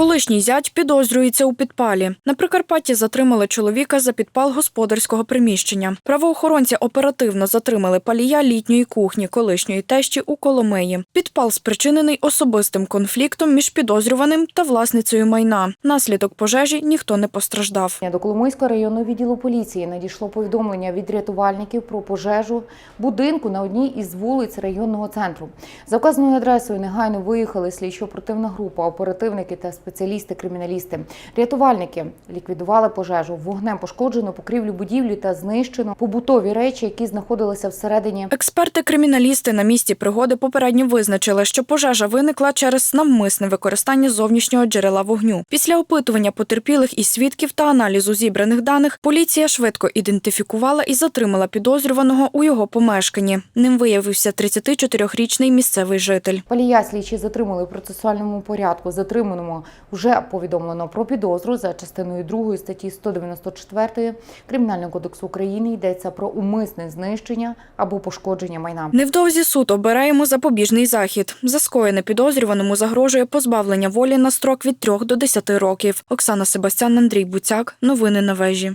Колишній зять підозрюється у підпалі. На Прикарпатті затримали чоловіка за підпал господарського приміщення. Правоохоронці оперативно затримали палія літньої кухні колишньої тещі у Коломиї. Підпал спричинений особистим конфліктом між підозрюваним та власницею майна. Наслідок пожежі ніхто не постраждав. До Коломийського районного відділу поліції надійшло повідомлення від рятувальників про пожежу будинку на одній із вулиць районного центру. За вказаною адресою негайно виїхали слідчо-оперативна група, оперативники та спеціалісти-криміналісти. Рятувальники ліквідували пожежу. Вогнем пошкоджено покрівлю будівлі та знищено побутові речі, які знаходилися всередині. Експерти-криміналісти на місці пригоди попередньо визначили, що пожежа виникла через навмисне використання зовнішнього джерела вогню. Після опитування потерпілих і свідків та аналізу зібраних даних поліція швидко ідентифікувала і затримала підозрюваного у його помешканні. Ним виявився 34-річний місцевий житель. Палія слідчі затримали в процесуальному порядку. Затриманому вже повідомлено про підозру за частиною 2 статті 194 Кримінального кодексу України йдеться про умисне знищення або пошкодження майна. Невдовзі суд обираємо запобіжний захід. За скоєне підозрюваному загрожує позбавлення волі на строк від 3 до 10 років. Оксана Себастян, Андрій Буцяк. Новини на вежі.